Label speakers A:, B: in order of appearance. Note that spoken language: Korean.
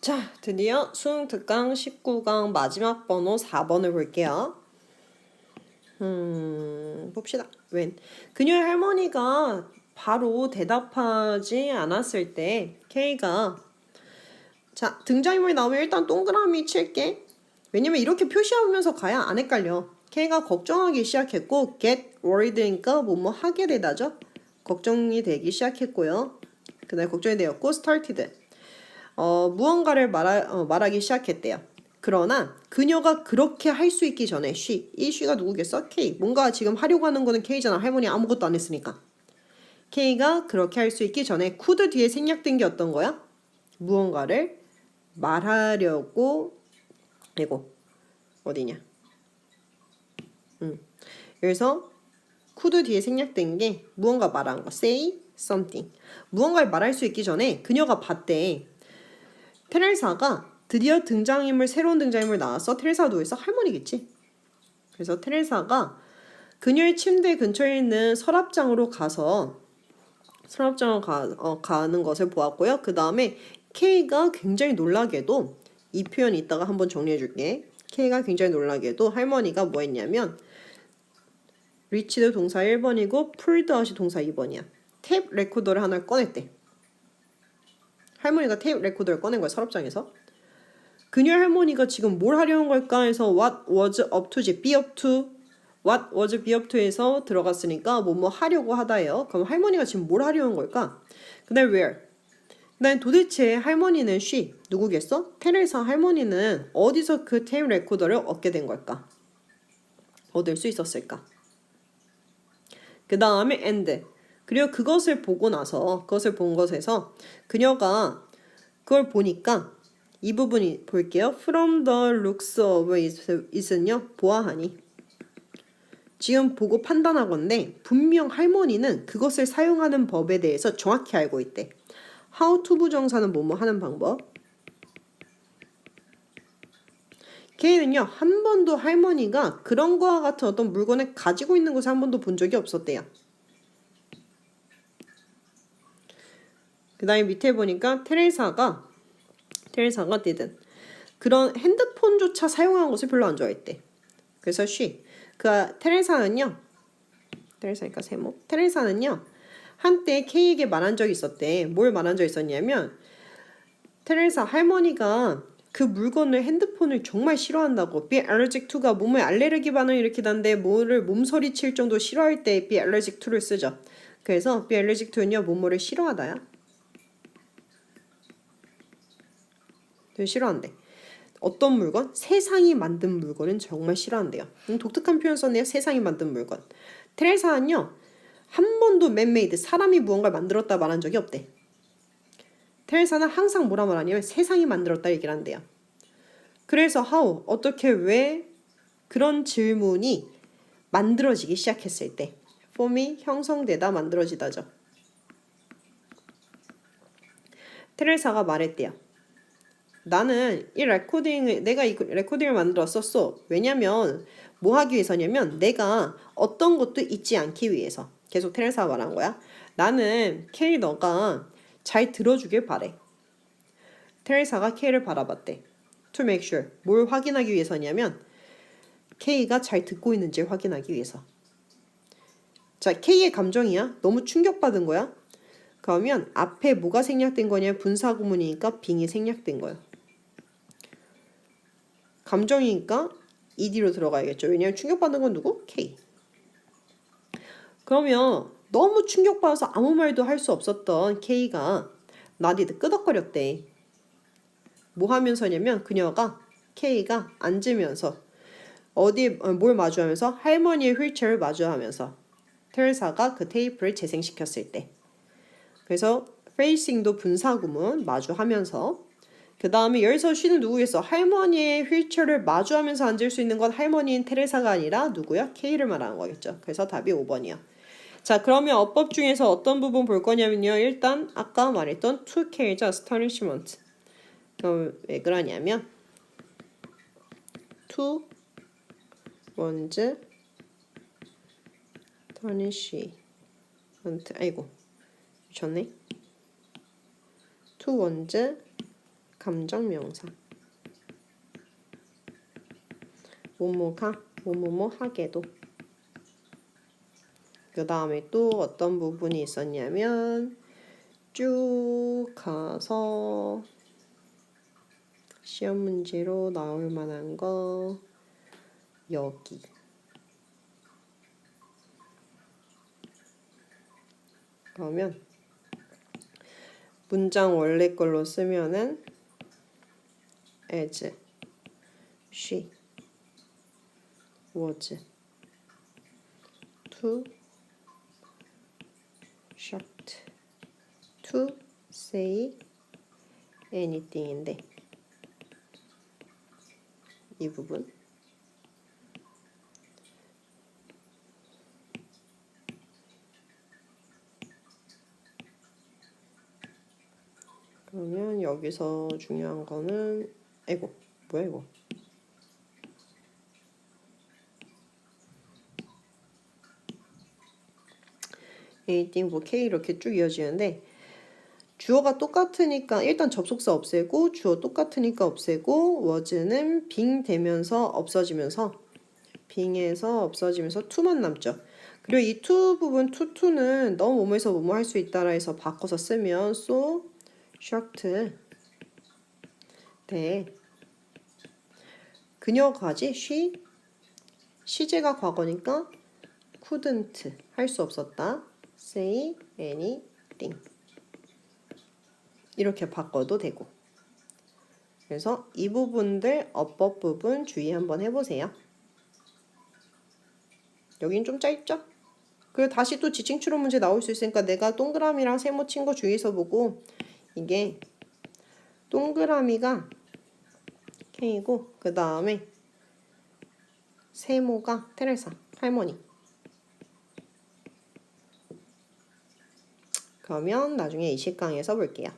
A: 자, 드디어 수능 특강 19강 마지막 번호 4번을 볼게요. 음, 봅시다. 웬? 그녀의 할머니가 바로 대답하지 않았을 때 K가 자, 등장인물이 나오면 일단 동그라미 칠게. 왜냐면 이렇게 표시하면서 가야 안 헷갈려. K가 걱정하기 시작했고 get worried니까 뭐뭐 하게 되다죠. 걱정이 되기 시작했고요. 그다음에 걱정이 되었고 started. 어, 무언가를 말하, 어, 말하기 시작했대요. 그러나 그녀가 그렇게 할 수 있기 전에 she, 이 she가 누구겠어? K. 뭔가 지금 하려고 하는 거는 K잖아. 할머니 아무것도 안 했으니까. K가 그렇게 할 수 있기 전에 could 뒤에 생략된 게 어떤 거야? 무언가를 말하려고 이거 어디냐? 음. 그래서 could 뒤에 생략된 게 무언가 말하는 거. say something. 무언가를 말할 수 있기 전에 그녀가 봤대. 테레사가 드디어 등장인물 새로운 등장인물 나왔어. 테레사 누워있어 할머니겠지. 그래서 테레사가 그녀의 침대 근처에 있는 서랍장으로 가서 서랍장으로 가, 어, 가는 것을 보았고요. 그 다음에 K가 굉장히 놀라게도 이 표현 이따가 한번 정리해 줄게. K가 굉장히 놀라게도 할머니가 뭐 했냐면 리치드 동사 1번이고 풀드아웃이 동사 2번이야. 탭 레코더를 하나 꺼냈대. 할머니가 테이프 레코더를 꺼낸 거야 서랍장에서. 그녀의 할머니가 지금 뭘 하려는 걸까 해서 what was up to지 be up to what was be up to에서 들어갔으니까 뭐뭐 하려고 하다예요. 그럼 할머니가 지금 뭘 하려는 걸까? 그 다음 where 난 도대체 할머니는 she 누구겠어? 테레사 할머니는 어디서 그 테이프 레코더를 얻게 된 걸까? 얻을 수 있었을까? 그 다음에 and 그리고 그것을 보고 나서 그것을 본 것에서 그녀가 그걸 보니까 이 부분이 볼게요. From the looks of it은요 보아하니 지금 보고 판단하건데 분명 할머니는 그것을 사용하는 법에 대해서 정확히 알고 있대. How to 부정사는 뭐뭐 하는 방법. 걔는요 한 번도 할머니가 그런 거와 같은 어떤 물건을 가지고 있는 것을 한 번도 본 적이 없었대요. 그 다음에 밑에 보니까 테레사가 테레사가 didn't 그런 핸드폰조차 사용하는 것을 별로 안 좋아했대. 그래서 she 그 테레사는요 테레사니까 세모 테레사는요 한때 K에게 말한 적이 있었대. 뭘 말한 적이 있었냐면 테레사 할머니가 그 물건을 핸드폰을 정말 싫어한다고 be allergic to가 몸에 알레르기 반응을 일으키던데 뭐를 몸서리 칠 정도 싫어할 때 be allergic to를 쓰죠. 그래서 be allergic to는요 뭐뭐를 싫어하다야. 되게 싫어한대. 어떤 물건? 세상이 만든 물건은 정말 싫어한대요. 음, 독특한 표현 썼네요. 세상이 만든 물건. 테레사는요. 한 번도 맨메이드 사람이 무언가를 만들었다 말한 적이 없대. 테레사는 항상 뭐라 말하냐면 세상이 만들었다 얘기를 한대요. 그래서 how 어떻게 왜 그런 질문이 만들어지기 시작했을 때 폼이 형성되다 만들어지다죠. 테레사가 말했대요. 나는 이 레코딩을 내가 이 레코딩을 만들었었어. 왜냐면 뭐 하기 위해서냐면 내가 어떤 것도 잊지 않기 위해서. 계속 테레사가 말한 거야. 나는 케이 너가 잘 들어주길 바래. 테레사가 케이를 바라봤대. To make sure. 뭘 확인하기 위해서냐면 케이가 잘 듣고 있는지 확인하기 위해서. 자, K의 감정이야. 너무 충격받은 거야. 그러면 앞에 뭐가 생략된 거냐? 분사 구문이니까 빙이 생략된 거야. 감정이니까 ED로 들어가야겠죠. 왜냐면 충격받는 건 누구? K. 그러면 너무 충격받아서 아무 말도 할 수 없었던 K가 나디드 끄덕거렸대. 뭐 하면서냐면 그녀가 K가 앉으면서 어디 어, 뭘 마주하면서 할머니의 휠체어를 마주하면서 테레사가 그 테이프를 재생시켰을 때 그래서 facing도 분사구문 마주하면서 그 다음에 여기서 쉬는 누구겠어? 할머니의 휠체어를 마주하면서 앉을 수 있는 건 할머니인 테레사가 아니라 누구야? K를 말하는 거겠죠. 그래서 답이 5번이야. 자 그러면 어법 중에서 어떤 부분 볼 거냐면요. 일단 아까 말했던 to cage astonishment. 그럼 왜 그러냐면 to one's astonishment. 아이고 미쳤네. to one's 감정 명사. 뭐뭐가 뭐뭐뭐 하게도. 그 다음에 또 어떤 부분이 있었냐면 쭉 가서 시험 문제로 나올 만한 거 여기. 그러면 문장 원래 걸로 쓰면은 as, she, was, to, shocked, to say anything인데 이 부분 그러면 여기서 중요한 거는 에고 뭐야 이거 anything 뭐 K 이렇게 쭉 이어지는데 주어가 똑같으니까 일단 접속사 없애고 주어 똑같으니까 없애고 was는 빙 되면서 없어지면서 빙에서 없어지면서 to만 남죠. 그리고 이 to 부분 to to는 너무 뭐뭐에서 뭐뭐 할 수 있다라 해서 바꿔서 쓰면 so shocked 돼. 그녀가지 she 시제가 과거니까 couldn't 할 수 없었다. say anything 이렇게 바꿔도 되고. 그래서 이 부분들 어법 부분 주의 한번 해보세요. 여긴 좀 짧죠? 그리고 다시 또 지칭 추론 문제 나올 수 있으니까 내가 동그라미랑 세모 친 거 주의해서 보고 이게 동그라미가 K이고 그 다음에 세모가 테레사 할머니 그러면 나중에 이식강에서 볼게요.